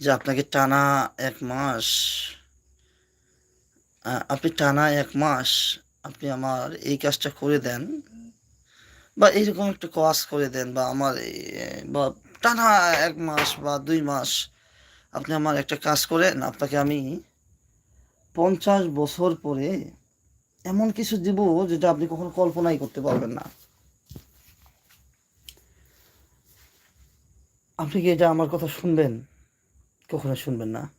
যে আপনাকে টানা এক মাস আপনি টানা এক মাস আপনি আমার এই কাজটা করে দেন বা এইরকম একটা কাজ করে দেন বা আমার বা টানা এক মাস বা দুই মাস আপনি আমার একটা কাজ করেন, আপনাকে আমি পঞ্চাশ বছর পরে এমন কিছু দিব যেটা আপনি কখনো কল্পনাই করতে পারবেন না। আপনি কি এটা আমার কথা শুনবেন? কখনো শুনবেন না।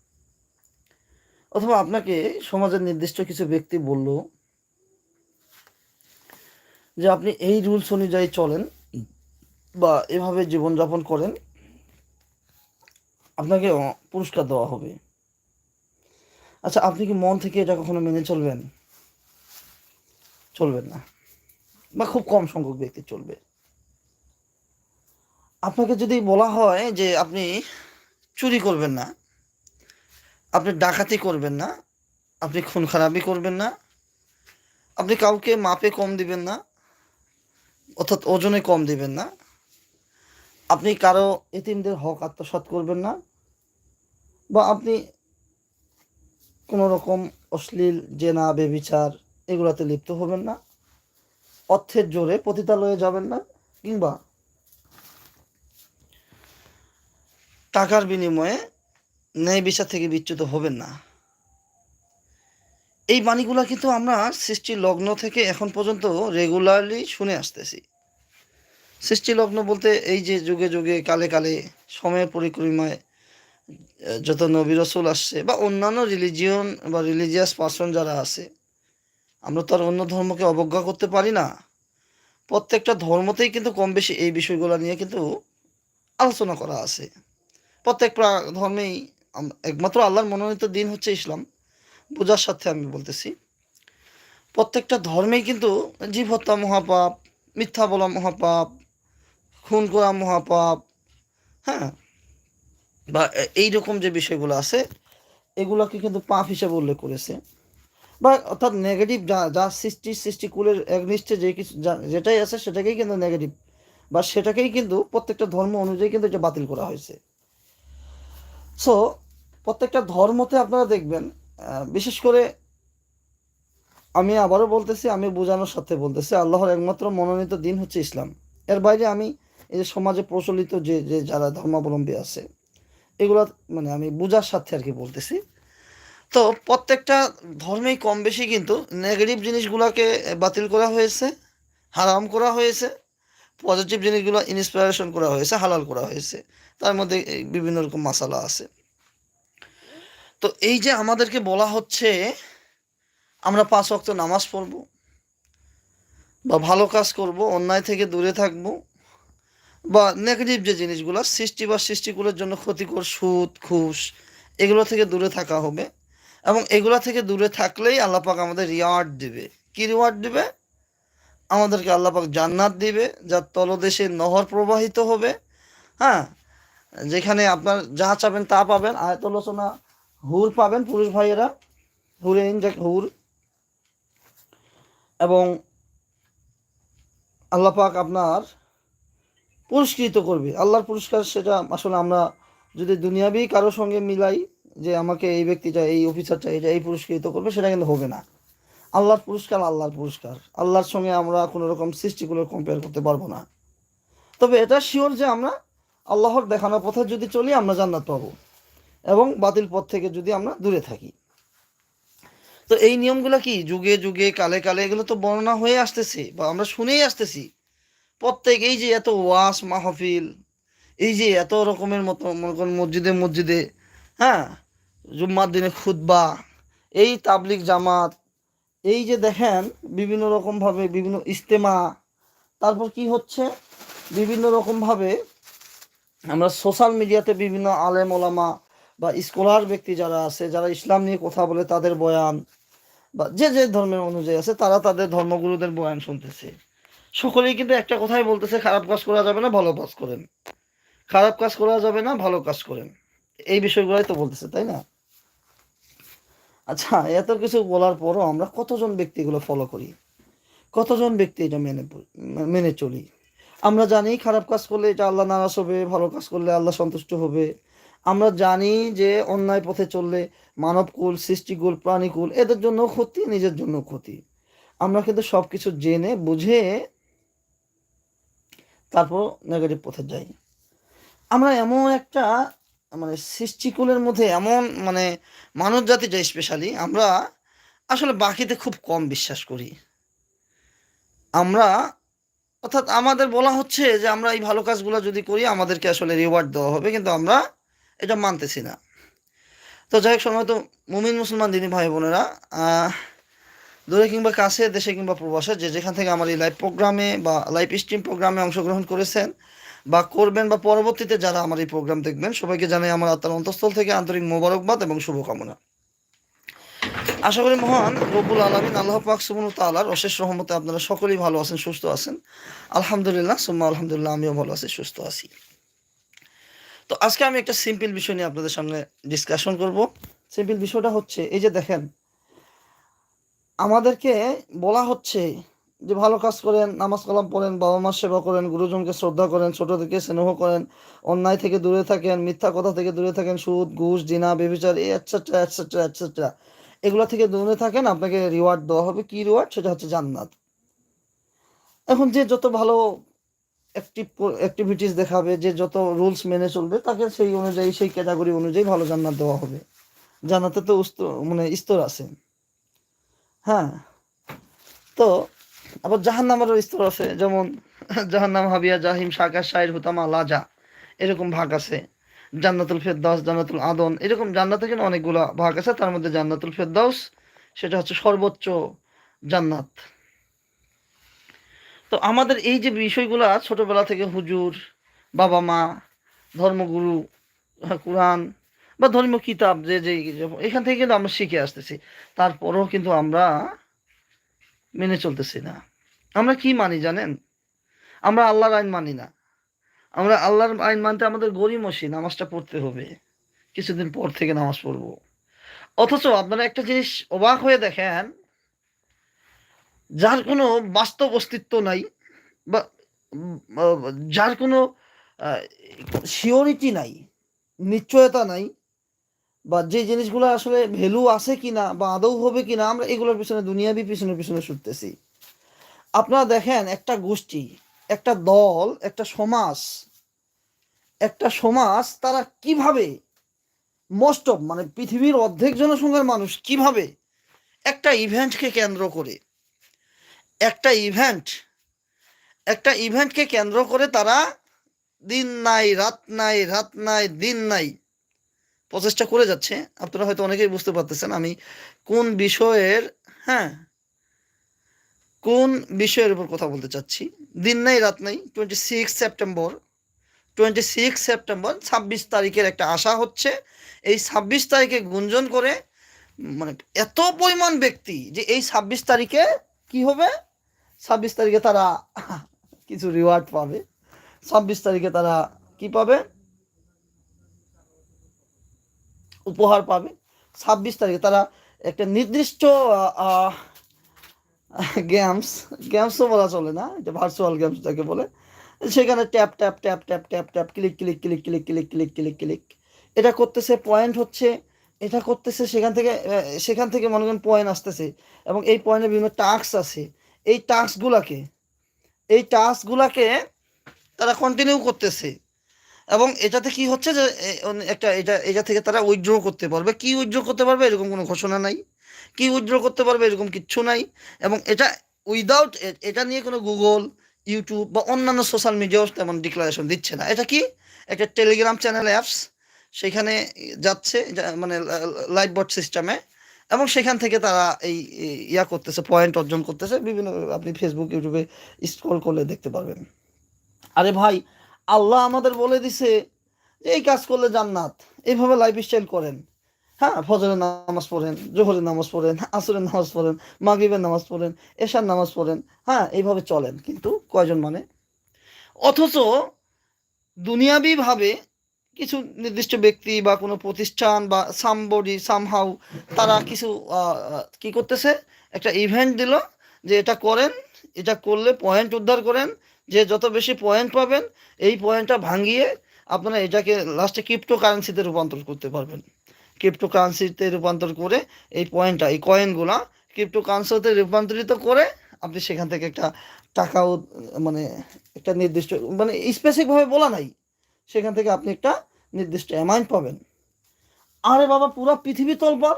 অথবা আপনাকে সমাজের নির্দিষ্ট কিছু ব্যক্তি বলল যে আপনি এই রুলস অনুযায়ী চলেন বা এভাবে জীবনযাপন করেন, আপনাকে পুরস্কার দেওয়া হবে। আচ্ছা আপনি কি মন থেকে এটা কখনো মেনে চলবেন? চলবেন না। বা খুব কম সংখ্যক ব্যক্তি চলবে। আপনাকে যদি বলা হয় যে আপনি চুরি করবেন না। আপনি ডাকাতি করবেন না। আপনি খুন খারাপি করবেন না। আপনি কাউকে মাপে কম দিবেন না, অর্থাৎ ওজনে কম দিবেন না। আপনি কারও এতিমদের হক আত্মসাৎ করবেন না বা আপনি কোনো রকম অশ্লীল জেনা, বেবিচার এগুলাতে লিপ্ত হবেন না। অর্থের জোরে পতিতালয়ে যাবেন না কিংবা টাকার বিনিময়ে ন্যায় বিচার থেকে বিচ্যুত হবেন না। এই বাণীগুলো কিন্তু আমরা সৃষ্টি লগ্ন থেকে এখন পর্যন্ত রেগুলারলি শুনে আসতেছি। সৃষ্টি লগ্ন বলতে এই যে যুগে যুগে, কালে কালে, সময়ের পরিক্রমায় যত নবী রসুল আসছে বা অন্যান্য রিলিজিয়ন বা রিলিজিয়াস পার্সন যারা আছে, আমরা তো আর অন্য ধর্মকে অবজ্ঞা করতে পারি না। প্রত্যেকটা ধর্মতেই কিন্তু কম বেশি এই বিষয়গুলো নিয়ে কিন্তু আলোচনা করা আছে। প্রত্যেক ধর্মেই একমাত্র আল্লাহর মনোনীত দিন হচ্ছে ইসলাম। বোঝার সাথে আমি বলতেছি, প্রত্যেকটা ধর্মেই কিন্তু জীব হত্যা মহাপাপ, মিথ্যা বলা মহাপাপ, খুন করা মহাপাপ হ্যাঁ? বা এই রকম যে বিষয়গুলো আছে, এগুলোকে কিন্তু পাপ হিসেবে উল্লেখ করেছে। বা অর্থাৎ নেগেটিভ যা যা সৃষ্টি সৃষ্টি সৃষ্টিকুলের একনিষ্ঠে যে কিছু যা- যেটাই আছে সেটাকেই কিন্তু নেগেটিভ বা সেটাকেই কিন্তু প্রত্যেকটা ধর্ম অনুযায়ী কিন্তু এটা বাতিল করা হয়েছে। সো প্রত্যেকটা ধর্মতে আপনারা দেখবেন বিশেষ করে আমি আবারও বলতেছি, আমি বোঝানোর সাথে বলতেছি, আল্লাহর একমাত্র মনোনীত দিন হচ্ছে ইসলাম। এর বাইরে আমি এই যে সমাজে প্রচলিত যে যে যারা ধর্মাবলম্বী আছে, এগুলো মানে আমি বোঝার সাথে আর কি বলতেছি। তো প্রত্যেকটা ধর্মেই কম বেশি কিন্তু নেগেটিভ জিনিসগুলোকে বাতিল করা হয়েছে, হারাম করা হয়েছে পজিটিভ জিনিসগুলো ইন্সপিরেশন করা হয়েছে, হালাল করা হয়েছে। তার মধ্যে বিভিন্ন রকম মশালা আছে। তো এই যে আমাদেরকে বলা হচ্ছে, আমরা পাঁচ ওয়াক্ত নামাজ পড়ব, বা ভালো কাজ করব, অন্যায় থেকে দূরে থাকব, বা নেগেটিভ যে জিনিসগুলো, সৃষ্টি বা সৃষ্টিগুলোর জন্য ক্ষতিকর সুদ, ঘুষ, এগুলো থেকে দূরে থাকা হবে। এবং এগুলো থেকে দূরে থাকলেই আল্লাপাক আমাদের রিওয়ার্ড দিবে। কি রিওয়ার্ড দিবে? আমাদেরকে আল্লাপাক জান্নাত দিবে যার তলদেশে নহর প্রবাহিত হবে। হ্যাঁ যেখানে আপনার যা চাবেন তা পাবেন আয়তলোচনা হুর পাবেন, পুরুষ ভাইয়েরা হুরেইন যে হুর। এবং আল্লাহ পাক আপনার পুরস্কৃত করবে। আল্লাহর পুরস্কার সেটা আসলে আমরা যদি দুনিয়াবি কারোর সঙ্গে মিলাই যে আমাকে এই ব্যক্তিটা, এই অফিসারটা, এটা এই পুরস্কৃত করবে, সেটা কিন্তু হবে না। আল্লাহর পুরস্কার আল্লাহর পুরস্কার। আল্লাহর সঙ্গে আমরা কোনো রকম সৃষ্টিগুলো কম্পেয়ার করতে পারব না। তবে এটা শিওর যে আমরা আল্লাহর দেখানো পথে যদি চলি, আমরা জান্নাত পাবো। এবং বাতিল পথ থেকে যদি আমরা দূরে থাকি। তো এই নিয়মগুলো কি? যুগে যুগে, কালে কালে এগুলো তো বর্ণনা হয়ে আসতেছে বা আমরা শুনেই আসতেছি। প্রত্যেক এই যে এত ওয়াস মাহফিল, এই যে এত রকমের মতো, মনে করেন মসজিদে মসজিদে হ্যাঁ? জুম্মার দিনে খুতবা, এই তাবলিক জামাত, এই যে দেখেন বিভিন্ন রকমভাবে বিভিন্ন ইস্তেমা, তারপর কি হচ্ছে? বিভিন্ন রকমভাবে আমরা সোশ্যাল মিডিয়াতে বিভিন্ন আলেম ওলামা বা স্কলার ব্যক্তি যারা আছে, যারা ইসলাম নিয়ে কথা বলে তাদের বয়ান বা যে যে ধর্মের অনুযায়ী আছে, তারা তাদের ধর্মগুরুদের বয়ান শুনতেছে। সকলেই কিন্তু একটা কথাই বলতেছে, খারাপ কাজ করা যাবে না, ভালো কাজ করেন। খারাপ কাজ করা যাবে না, ভালো কাজ করেন। এই বিষয়গুলোই তো বলতেছে, তাই না? আচ্ছা এত কিছু বলার পরও আমরা কতজন ব্যক্তিগুলো ফলো করি? কতজন ব্যক্তি এটা মেনে মেনে চলি? আমরা জানি খারাপ কাজ করলে এটা আল্লাহ নারাজ হবে, ভালো কাজ করলে আল্লাহ সন্তুষ্ট হবে। আমরা জানি যে অন্যায় পথে চললে মানবকুল, সৃষ্টিকুল, প্রাণীকুল, এদের জন্য ক্ষতি, নিজের জন্য ক্ষতি। আমরা কিন্তু সব কিছু জেনে, বুঝে তারপর নেগেটিভ পথে যাই। আমরা এমন একটা মানে সৃষ্টিকুলের মধ্যে এমন মানে মানব জাতিটা স্পেশালি আমরা আসলে বাকিতে খুব কম বিশ্বাস করি। আমরা অর্থাৎ আমাদের বলা হচ্ছে যে আমরা এই ভালো কাজগুলো যদি করি, আমাদেরকে আসলে রিওয়ার্ড দেওয়া হবে, কিন্তু আমরা এটা মানতেছি না। তো যাই হোক সময় তো মুমিন মুসলমান দিনী ভাই বোনেরা দূরে কিংবা কাছে, দেশে কিংবা প্রবাসে, যে যেখান থেকে আমার এই লাইভ প্রোগ্রামে বা লাইভ স্ট্রিম প্রোগ্রামে অংশগ্রহণ করেছেন বা করবেন বা পরবর্তীতে যারা আমার এই প্রোগ্রাম দেখবেন, সবাইকে জানাই আমার আত্মার অন্তঃস্থল থেকে আন্তরিক মোবারকবাদ এবং শুভকামনা। আশা করি মহান রব্বুল আলমিন আল্লাহ পাক সুবন তালার অশেষ রহমতে আপনারা সকলেই ভালো আছেন, সুস্থ আছেন। আলহামদুলিল্লাহ, সুম্মা আলহামদুলিল্লাহ, আমিও ভালো আছি, সুস্থ আছি। তো আজকে আমি একটা সিম্পল বিষয় নিয়ে আপনাদের সামনে ডিসকাশন করব। সিম্পল বিষয়টা হচ্ছে, এই যে দেখেন, আমাদেরকে বলা হচ্ছে যে ভালো কাজ করেন, নামাজ কালাম পড়েন, বাবা মার সেবা করেন, গুরুজনকে শ্রদ্ধা করেন ছোটদেরকে স্নেহ করেন, অন্যায় থেকে দূরে থাকেন, মিথ্যা কথা থেকে দূরে থাকেন, সুদ, ঘুষ, জিনা, বেবিচার, এই এটসেট্রা এটসেট্রা এটসেট্রা এগুলো থেকে দূরে থাকেন আপনাকে রিওয়ার্ড দেওয়া হবে। কি রিওয়ার্ড সেটা হচ্ছে জান্নাত। এখন যে যত ভালো অ্যাক্টিভ অ্যাক্টিভিটিস দেখাবে, যে যত রুলস মেনে চলবে, তাকে সেই অনুযায়ী, সেই ক্যাটাগরি অনুযায়ী ভালো জান্নাত দেওয়া হবে। জান্নাতে তো মানে স্তর আছে। হ্যাঁ। তো, আবার জাহান্নামেরও স্তর আছে। যেমন জাহান্নাম হাবিয়া, জাহিম সাকার শাইর, হুতামা, লাজা, এরকম ভাগ আছে। জান্নাতুল ফেরদাস জান্নাতুল আদন, এরকম জান্নাতে কিন্তু অনেকগুলো ভাগ আছে। তার মধ্যে জান্নাতুল ফেরদাউস, সেটা হচ্ছে সর্বোচ্চ জান্নাত। তো আমাদের এই যে বিষয়গুলো ছোটবেলা থেকে হুজুর, বাবা মা, ধর্মগুরু, কোরআন বা ধর্মীয় কিতাব যে যে, এখান থেকে কিন্তু আমরা শিখে আসতেছি। তারপরেও কিন্তু আমরা মেনে চলতেছি না। আমরা কি মানি জানেন? আমরা আল্লাহর আইন মানি না। আমরা আল্লাহর আইন মানতে আমাদের গরিমসি নামাজটা পড়তে হবে। কিছুদিন পর থেকে নামাজ পড়ব। অথচ আপনারা একটা জিনিস অবাক হয়ে দেখেন, যার কোনো বাস্তব অস্তিত্ব নাই বা যার কোনো শিওরিটি নাই, নিশ্চয়তা নাই, বা যে জিনিসগুলো আসলে ভ্যালু আছে কিনা বা আদৌ হবে কিনা, আমরা এগুলোর পিছনে, দুনিয়াবি পিছনে পিছনে ছুটতেছি। আপনারা দেখেন একটা গোষ্ঠী, একটা দল, একটা সমাজ একটা সমাজ তারা কীভাবে মোস্ট অফ মানে পৃথিবীর অর্ধেক জনসংখ্যার মানুষ কীভাবে একটা ইভেন্টকে কেন্দ্র করে? একটা ইভেন্ট একটা ইভেন্টকে কেন্দ্র করে তারা দিন নাই, রাত নাই রাত নাই, দিন নাই প্রচেষ্টা করে যাচ্ছে। আপনারা হয়তো অনেকেই বুঝতে পারতেছেন আমি কোন বিষয়ের হ্যাঁ কোন বিষয়ের উপর কথা বলতে চাচ্ছি। দিন নাই, রাত নাই twenty six September twenty six September ছাব্বিশ তারিখের একটা আশা হচ্ছে। এই ছাব্বিশ তারিখে গুঞ্জন করে মানে এত পরিমাণ ব্যক্তি যে এই ছাব্বিশ তারিখে কি হবে? ছাব্বিশ তারিখে তারা কিছু রিওয়ার্ড পাবে। ছাব্বিশ তারিখে তারা কি পাবে? উপহার পাবে। ছাব্বিশ তারিখে তারা একটা নির্দিষ্ট গেমস গেমসও বলা চলে না, এটা ভার্চুয়াল গেমস যাকে বলে। সেখানে tap tap tap tap tap tap click click click click click click click click এটা করতেছে পয়েন্ট হচ্ছে, এটা করতেছে সেখান থেকে সেখান থেকে মনে করেন পয়েন্ট আসতেছে এবং এই পয়েন্টে বিভিন্ন টাস্ক আছে। এই টাস্কগুলাকে এই টাস্কগুলাকে তারা কন্টিনিউ করতেছে। এবং এটাতে কি হচ্ছে যে একটা, এটা এটা থেকে তারা উইথড্র করতে পারবে। কি উইথড্র করতে পারবে এরকম কোনো ঘোষণা নাই। কি উইথড্র করতে পারবে এরকম কিচ্ছু নাই। এবং এটা উইদাউট এটা নিয়ে কোনো গুগল ইউটিউব বা অন্যান্য সোশ্যাল মিডিয়াও তেমন ডিক্লারেশন দিচ্ছে না। এটা কি? একটা টেলিগ্রাম চ্যানেল অ্যাপস সেখানে যাচ্ছে মানে লাইভ বট সিস্টেমে এবং সেখান থেকে তারা এই এই ইয়া করতেছে পয়েন্ট অর্জন করতেছে। বিভিন্ন, আপনি ফেসবুক ইউটিউবে স্ক্রল করলে দেখতে পারবেন। আরে ভাই, আল্লাহ আমাদের বলে দিছে যে এই কাজ করলে জান্নাত। এইভাবে লাইফ স্টাইল করেন। হ্যাঁ ফজরের নামাজ পড়েন, জোহরের নামাজ পড়েন, আসরের নামাজ পড়েন, মাগরিবের নামাজ পড়েন, এশার নামাজ পড়েন হ্যাঁ এইভাবে চলেন। কিন্তু কয়জন মানে? অথচ দুনিয়াবিভাবে কিছু নির্দিষ্ট ব্যক্তি বা কোনো প্রতিষ্ঠান বা সামবডি সামহাউ তারা কিছু কি করতেছে? একটা ইভেন্ট দিল যে এটা করেন, এটা করলে পয়েন্ট উদ্ধার করেন, যে যত বেশি পয়েন্ট পাবেন, এই পয়েন্টটা ভাঙিয়ে আপনারা এটাকে লাস্টে ক্রিপ্টো কারেন্সিতে রূপান্তর করতে পারবেন। ক্রিপ্টো কারেন্সিতে রূপান্তর করে এই পয়েন্টটা এই কয়েনগুলা ক্রিপ্টোকারেন্সিতে রূপান্তরিত করে আপনি সেখান থেকে একটা টাকাও মানে একটা নির্দিষ্ট মানে স্পেসিফিকভাবে বলা নাই, সেখান থেকে আপনি একটা নির্দিষ্ট অ্যামাউন্ট পাবেন। আরে বাবা, পুরা পৃথিবী তলপার?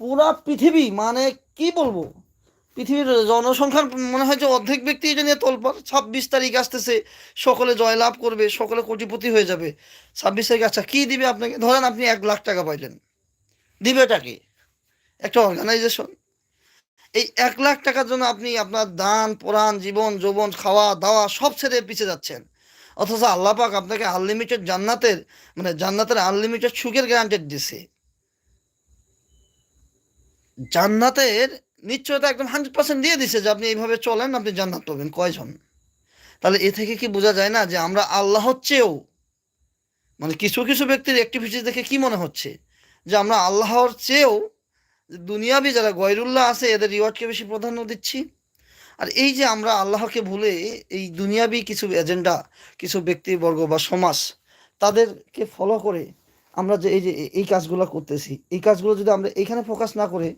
পুরা পৃথিবী মানে কি বলব? পৃথিবীর জনসংখ্যার মনে হয় যে অর্ধেক ব্যক্তি এটা নিয়ে তলপার। ছাব্বিশ তারিখ আসতেছে, সকলে জয়লাভ করবে, সকলে কোটিপতি হয়ে যাবে। ছাব্বিশ তারিখ আচ্ছা কী দিবে আপনাকে? ধরেন আপনি এক লাখ টাকা পাইলেন। দিবেটা কি? একটা অর্গানাইজেশন এই এক লাখ টাকার জন্য আপনি আপনার দান, প্রাণ, জীবন, যৌবন, খাওয়া, দাওয়া সব ছেড়ে পিছিয়ে যাচ্ছেন। অথচ আল্লাহ পাক আপনাকে আনলিমিটেড জান্নাতের মানে জান্নাতের আনলিমিটেড সুখের গ্যারান্টেড দিছে। জান্নাতের নিশ্চয়তা একদম হান্ড্রেড পার্সেন্ট দিয়ে দিছে যে আপনি এইভাবে চলেন, আপনি জান্নাত পাবেন। কয়জন? তাহলে এ থেকে কি বোঝা যায় না যে আমরা আল্লাহর চেয়েও মানে কিছু কিছু ব্যক্তির অ্যাক্টিভিটিস দেখে কি মনে হচ্ছে? যে আমরা আল্লাহর চেয়েও দুনিয়াবি যারা গয়রুল্লাহ আছে, এদের রিওয়ার্ডকে বেশি প্রাধান্য দিচ্ছি। আর এই যে আমরা আল্লাহকে ভুলে এই দুনিয়াবি কিছু এজেন্ডা কিছু ব্যক্তিবর্গ বা সমাজ, তাদেরকে ফলো করে আমরা যে এই যে এই কাজগুলো করতেছি, এই কাজগুলো যদি আমরা এখানে ফোকাস না করে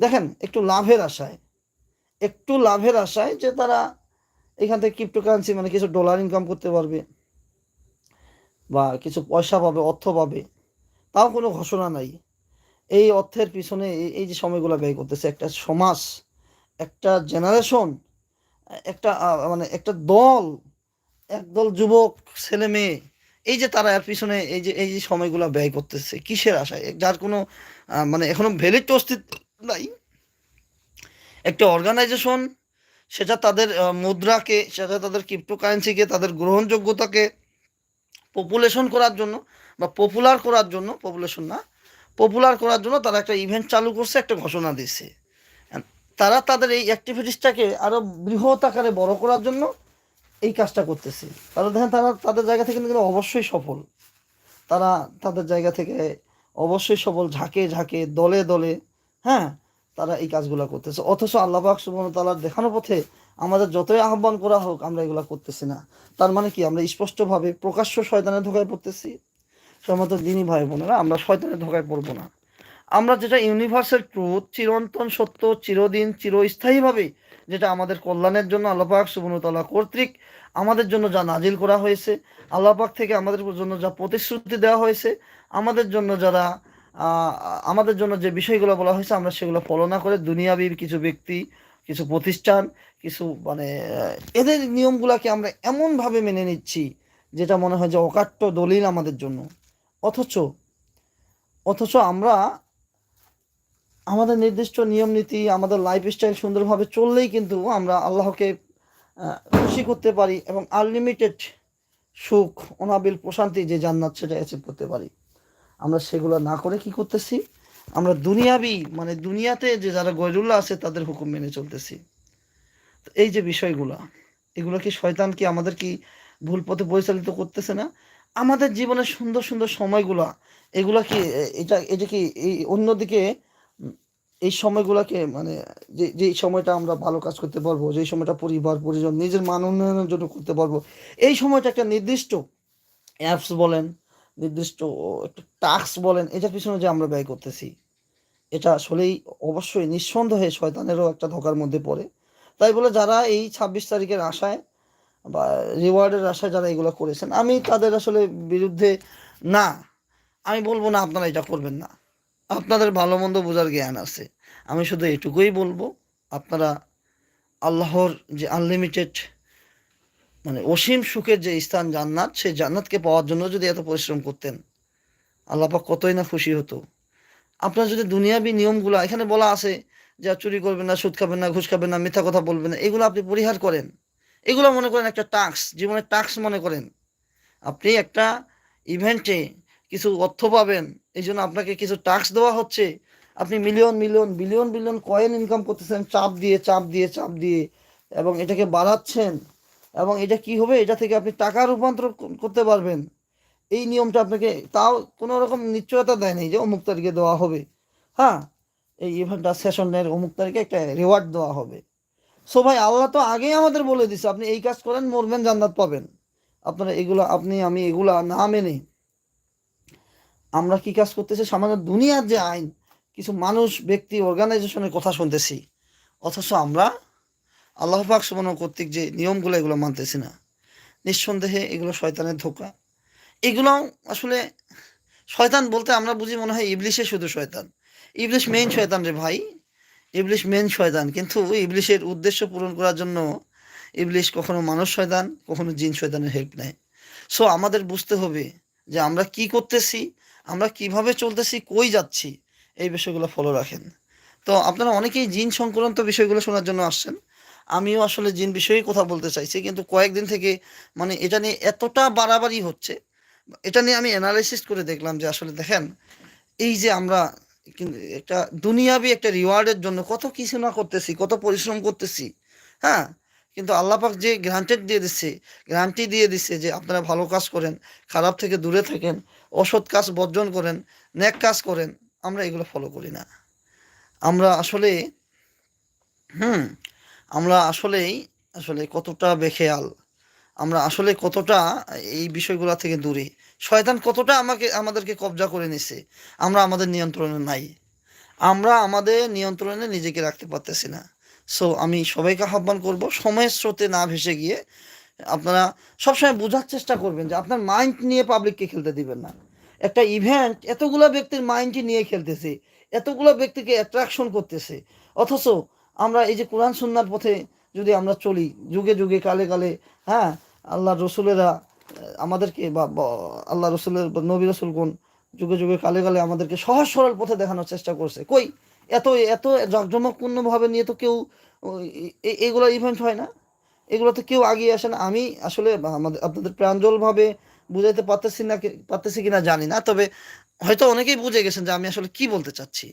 দেখেন, একটু লাভের আশায়, একটু লাভের আশায় যে তারা এখান থেকে ক্রিপ্টোকারেন্সি মানে কিছু ডলার ইনকাম করতে পারবে বা কিছু পয়সা পাবে, অর্থ পাবে, তাও কোনো ঘোষণা নাই। এই অর্থের পিছনে এই- যে সময়গুলো ব্যয় করতেছে, একটা সমাজ, একটা জেনারেশন একটা মানে একটা দল, একদল যুবক, ছেলে মেয়ে, এই যে তারা এর পিছনে এই যে এই যে সময়গুলো ব্যয় করতেছে, কিসের আশায়? যার কোনো মানে এখনও ভ্যালিড অস্তিত্ব নাই। একটা অর্গানাইজেশন সেটা তাদের মুদ্রাকে, সেটা তাদের ক্রিপ্টোকারেন্সিকে তাদের গ্রহণযোগ্যতাকে পপুলেশন করার জন্য বা পপুলার করার জন্য পপুলেশন না পপুলার করার জন্য তারা একটা ইভেন্ট চালু করছে, একটা ঘোষণা দিয়েছে। তারা তাদের এই অ্যাক্টিভিটিসটাকে আরও বৃহৎ আকারে বড় করার জন্য এই কাজটা করতেছে। তারা দেখেন, তারা তাদের জায়গা থেকে কিন্তু অবশ্যই সফল। তারা তাদের জায়গা থেকে অবশ্যই সফল, ঝাঁকে ঝাঁকে, দলে দলে হ্যাঁ তারা এই কাজগুলো করতেছে। অথচ আল্লাহ সুবহানাহু দেখানো পথে আমাদের যতই আহ্বান করা হোক, আমরা এগুলো করতেছি না। তার মানে কি? আমরা স্পষ্টভাবে প্রকাশ্য শয়তানের ধোকায় পড়তেছি। সমত দিনী ভাই বোনেরা, আমরা শয়তানের ধোকায় পড়ব না। আমরা যেটা ইউনিভার্সাল ট্রুথ চিরন্তন সত্য, চিরদিন, চিরস্থায়ীভাবে যেটা আমাদের কল্যাণের জন্য আল্লাপাক সুবনতলা কর্তৃক আমাদের জন্য যা নাজিল করা হয়েছে আল্লাপাক থেকে আমাদের জন্য যা প্রতিশ্রুতি দেওয়া হয়েছে, আমাদের জন্য যারা আমাদের জন্য যে বিষয়গুলো বলা হয়েছে, আমরা সেগুলো ফলো না করে দুনিয়াবি কিছু ব্যক্তি, কিছু প্রতিষ্ঠান, কিছু মানে এদের নিয়মগুলোকে আমরা এমনভাবে মেনে নিচ্ছি, যেটা মনে হয় যে অকাট্য দলিল আমাদের জন্য। অথচ অথচ আমরা আমাদের নির্দিষ্ট নিয়ম নীতি আমাদের লাইফ স্টাইল সুন্দরভাবে চললেই কিন্তু আমরা আল্লাহকে খুশি করতে পারি এবং আনলিমিটেড সুখ, অনাবিল প্রশান্তি যে জান্নাত সেটা অ্যাচিভ করতে পারি। আমরা সেগুলো না করে কি করতেছি? আমরা দুনিয়াবি মানে দুনিয়াতে যে যারা গয়রুল্লাহ আছে, তাদের হুকুম মেনে চলতেছি। তো এই যে বিষয়গুলা, এগুলো কি শয়তান কি আমাদের কি ভুল পথে পরিচালিত করতেছে না? আমাদের জীবনের সুন্দর সুন্দর সময়গুলা, এগুলা কি এটা এটা কি এই অন্যদিকে, এই সময়গুলোকে মানে যে যে সময়টা আমরা ভালো কাজ করতে পারব, যে সময়টা পরিবার, পরিজন, নিজের মান উন্নয়নের জন্য করতে পারব, এই সময়টা একটা নির্দিষ্ট অ্যাপস বলেন নির্দিষ্ট একটা টাস্ক বলেন, এটার পিছনে যে আমরা ব্যয় করতেছি, এটা আসলেই অবশ্যই নিঃসন্দেহে শয়তানেরও একটা ধোকার মধ্যে পড়ে। তাই বলে যারা এই ছাব্বিশ তারিখের আশায় বা রিওয়ার্ডের আশায় যারা এগুলো করেছেন, আমি তাদের আসলে বিরুদ্ধে না, আমি বলব না আপনারা এটা করবেন না। আপনাদের ভালো মন্দ বোঝার জ্ঞান আছে। আমি শুধু এটুকুই বলব, আপনারা আল্লাহর যে আনলিমিটেড মানে অসীম সুখের যে স্থান জান্নাত, সেই জান্নাতকে পাওয়ার জন্য যদি এত পরিশ্রম করতেন আল্লাপাক কতই না খুশি হতো। আপনার যদি দুনিয়াবি নিয়মগুলো, এখানে বলা আছে যে চুরি করবেন না, সুদ খাবেন না, ঘুষ খাবেন না, মিথ্যা কথা বলবেন না, এগুলো আপনি পরিহার করেন। এগুলো মনে করেন একটা টাস্ক জীবনের টাস্ক মনে করেন। আপনি একটা ইভেন্টে কিছু অর্থ পাবেন, এই জন্য আপনাকে কিছু টাস্ক দেওয়া হচ্ছে। আপনি million million billion billion coin income করতেছেন, চাপ দিয়ে চাপ দিয়ে চাপ দিয়ে, এবং এটাকে বাড়াচ্ছেন। এবং এটা কি হবে? এটা থেকে আপনি টাকা রূপান্তর করতে পারবেন। এই নিয়মটা আপনাকে তাও কোনো রকম নিশ্চয়তা দেয় নাই যে অমুক তারিখে দেওয়া হবে। হ্যাঁ এই ইভেন্টটা সেশনের অমুক তারিখে একটা রিওয়ার্ড দেওয়া হবে। সো ভাই, আল্লাহ তো আগেই আমাদের বলে দিছে, আপনি এই কাজ করেন, মরবেন, জান্নাত পাবেন। আপনারা এগুলো, আপনি, আমি এগুলা না মেনে। আমরা কি কাজ করতেছি? সামান্য দুনিয়ার যে আইন, কিছু মানুষ, ব্যক্তি অর্গানাইজেশনের কথা শুনতেছি। অথচ আমরা আল্লাহ পাক সুবর্ণ কর্তৃক যে নিয়মগুলো, এগুলো মানতেছি না। নিঃসন্দেহে এগুলো শয়তানের ধোকা। এগুলো আসলে শয়তান বলতে আমরা বুঝি মনে হয় ইবলিশে শুধু শয়তান। ইবলিশ মেইন শয়তান রে ভাই। ইবলিশ মেইন শয়তান। কিন্তু ইবলিশের উদ্দেশ্য পূরণ করার জন্য ইবলিশ কখনো মানুষ শয়তান, কখনো জিন শয়তানের হেল্প নেয়। সো আমাদের বুঝতে হবে যে আমরা কি করতেছি, আমরা কীভাবে চলতেছি, কই যাচ্ছি, এই বিষয়গুলো ফলো রাখেন। তো আপনারা অনেকেই জিন সংক্রান্ত বিষয়গুলো শোনার জন্য আসছেন। আমিও আসলে জিন বিষয়েই কথা বলতে চাইছি, কিন্তু কয়েকদিন থেকে মানে এটা নিয়ে এতটা বাড়াবাড়ি হচ্ছে, এটা নিয়ে আমি অ্যানালাইসিস করে দেখলাম যে আসলে দেখেন, এই যে আমরা একটা দুনিয়াবি একটা রিওয়ার্ডের জন্য কত কিছু না করতেছি, কত পরিশ্রম করতেছি হ্যাঁ? কিন্তু আল্লাপাক যে গ্রান্টেড দিয়ে দিচ্ছে গ্রান্টি দিয়ে দিচ্ছে যে আপনারা ভালো কাজ করেন, খারাপ থেকে দূরে থাকেন, অসৎ কাজ বর্জন করেন, ন্যাক কাজ করেন, আমরা এগুলো ফলো করি না। আমরা আসলে, হুম আমরা আসলেই আসলে কতটা বেখেয়াল, আমরা আসলে কতটা এই বিষয়গুলো থেকে দূরে। শয়তান কতটা আমাকে, আমাদেরকে কবজা করে নিছে, আমরা আমাদের নিয়ন্ত্রণে নাই। আমরা আমাদের নিয়ন্ত্রণে নিজেকে রাখতে পারতেছি না। সো আমি সবাইকে আহ্বান করব, সময়ের স্রোতে না ভেসে গিয়ে আপনারা সবসময় বোঝার চেষ্টা করবেন যে আপনার মাইন্ড নিয়ে পাবলিককে খেলতে দিবেন না। একটা ইভেন্ট এতগুলো ব্যক্তির মাইন্ডটি নিয়ে খেলতেছে, এতগুলো ব্যক্তিকে অ্যাট্রাকশন করতেছে, অথচ আমরা এই যে কোরআন সুন্নার পথে যদি আমরা চলি যুগে যুগে কালে কালে হ্যাঁ আল্লাহ রসুলেরা আমাদেরকে বা আল্লাহ রসুলের নবী রসুলগণ যুগে যুগে কালে কালে আমাদেরকে সহজ সরল পথে দেখানোর চেষ্টা করছে। কই? এত এত জাঁকজমকপূর্ণভাবে নিয়ে তো কেউ ওই, এ- এগুলো ইভেন্ট হয় না। এগুলোতে কেউ আগিয়ে আসে না। আমি আসলে আমাদের আপনাদের প্রাঞ্জলভাবে বুঝাইতে পারতেছি না পারতেছি কিনা জানি না। তবে হয়তো অনেকেই বুঝে গেছেন যে আমি আসলে কি বলতে চাচ্ছি।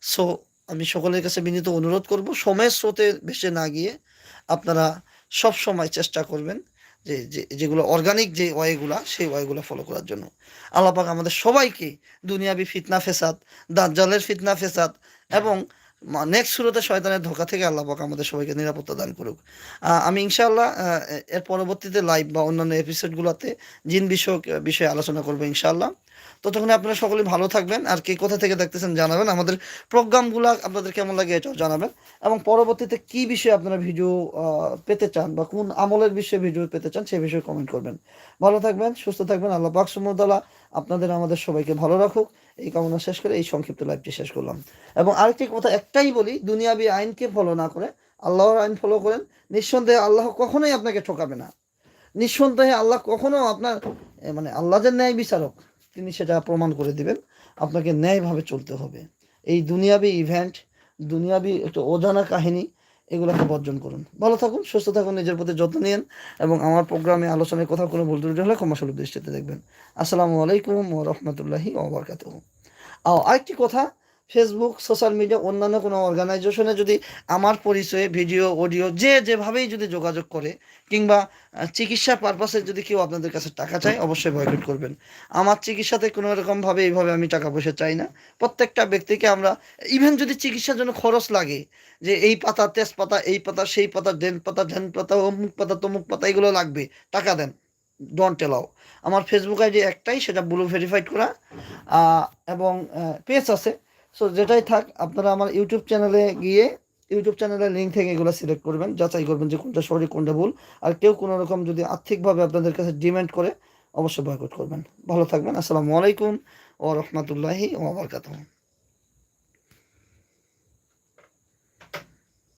সো আমি সকলের কাছে বিনীত অনুরোধ করব, সময়ের স্রোতে ভেসে না গিয়ে আপনারা সব সময় চেষ্টা করবেন যে যেগুলো অর্গানিক যে ওয়েগুলা, সেই ওয়েগুলো ফলো করার জন্য। আল্লাপাক আমাদের সবাইকে দুনিয়াবি ফিতনা, ফেসাদ, দাজ্জালের ফিতনা, ফেসাদ এবং নেক্সট শুরুতে শয়তানের ধোকা থেকে আল্লাহ পাক আমাদের সবাইকে নিরাপত্তা দান করুক। আমি ইনশাআল্লাহ এর পরবর্তীতে লাইভ বা অন্যান্য এপিসোডগুলোতে জিন বিষয়ক বিষয়ে আলোচনা করব ইনশাআল্লাহ। ততক্ষণে আপনারা সকলে ভালো থাকবেন। আর কে কোথা থেকে দেখতেছেন জানাবেন। আমাদের প্রোগ্রামগুলো আপনাদের কেমন লাগে এটাও জানাবেন। এবং পরবর্তীতে কি বিষয়ে আপনারা ভিডিও পেতে চান বা কোন আমলের বিষয়ে ভিডিও পেতে চান সেই বিষয়ে কমেন্ট করবেন। ভালো থাকবেন, সুস্থ থাকবেন। আল্লাহ পাক সুমতালা আপনাদের, আমাদের সবাইকে ভালো রাখুক। এই কামনা শেষ করে এই সংক্ষিপ্ত লাইভটি শেষ করলাম। এবং আরেকটি কথা একটাই বলি, দুনিয়াবি আইনকে ফলো না করে, আল্লাহর আইন ফলো করেন, নিঃসন্দেহে আল্লাহ কখনোই আপনাকে ঠকাবে না। নিঃসন্দেহে আল্লাহ কখনো আপনার মানে আল্লাহ যে ন্যায় বিচারক, তিনি সেটা প্রমাণ করে দিবেন। আপনাকে ন্যায়ভাবে চলতে হবে। এই দুনিয়াবি ইভেন্ট দুনিয়াবি একটু অজানা কাহিনী এগুলোকে বর্জন করুন। ভালো থাকুন, সুস্থ থাকুন, নিজের প্রতি যত্ন নিন এবং আমার প্রোগ্রামে আলোচনায় কোথাও কোনো ভুল ত্রুটি হলে ক্ষমাসুলভ দৃষ্টিতে দেখবেন। আসসালামু আলাইকুম ও রহমতুল্লাহি ওবরকাত আরেকটি কথা ফেসবুক সোশ্যাল মিডিয়া অন্যান্য কোনো অর্গানাইজেশনে যদি আমার পরিচয়ে ভিডিও অডিও যে যেভাবেই যদি যোগাযোগ করে, কিংবা চিকিৎসা পারপাসে যদি কেউ আপনাদের কাছে টাকা চায়, অবশ্যই বয়কট করবেন। আমার চিকিৎসাতে কোনো রকমভাবে এইভাবে আমি টাকা পয়সা চাই না। প্রত্যেকটা ব্যক্তিকে আমরা ইভেন যদি চিকিৎসার জন্য খরচ লাগে, যে এই পাতা, তেজপাতা, এই পাতা, সেই পাতা ডেন পাতা ঢেন পাতা, অমুক পাতা, তমুক পাতা, এগুলো লাগবে, টাকা দেন ডন্ট এলাও আমার ফেসবুক আইডি একটাই, সেটা ব্লু ভেরিফাইড করা। এবং পেজ আছে। সো যেটাই থাক, আপনারা আমার ইউটিউব চ্যানেলে গিয়ে ইউটিউব চ্যানেলের লিঙ্ক থেকে এগুলো সিলেক্ট করবেন, যাচাই করবেন যে কোনটা সঠিক, কোনটা ভুল। আর কেউ কোনো রকম যদি আর্থিকভাবে আপনাদের কাছে ডিমান্ড করে, অবশ্যই বয়কট করবেন। ভালো থাকবেন। আসসালামু আলাইকুম ও রহমতুল্লাহি ওবরকাতুহ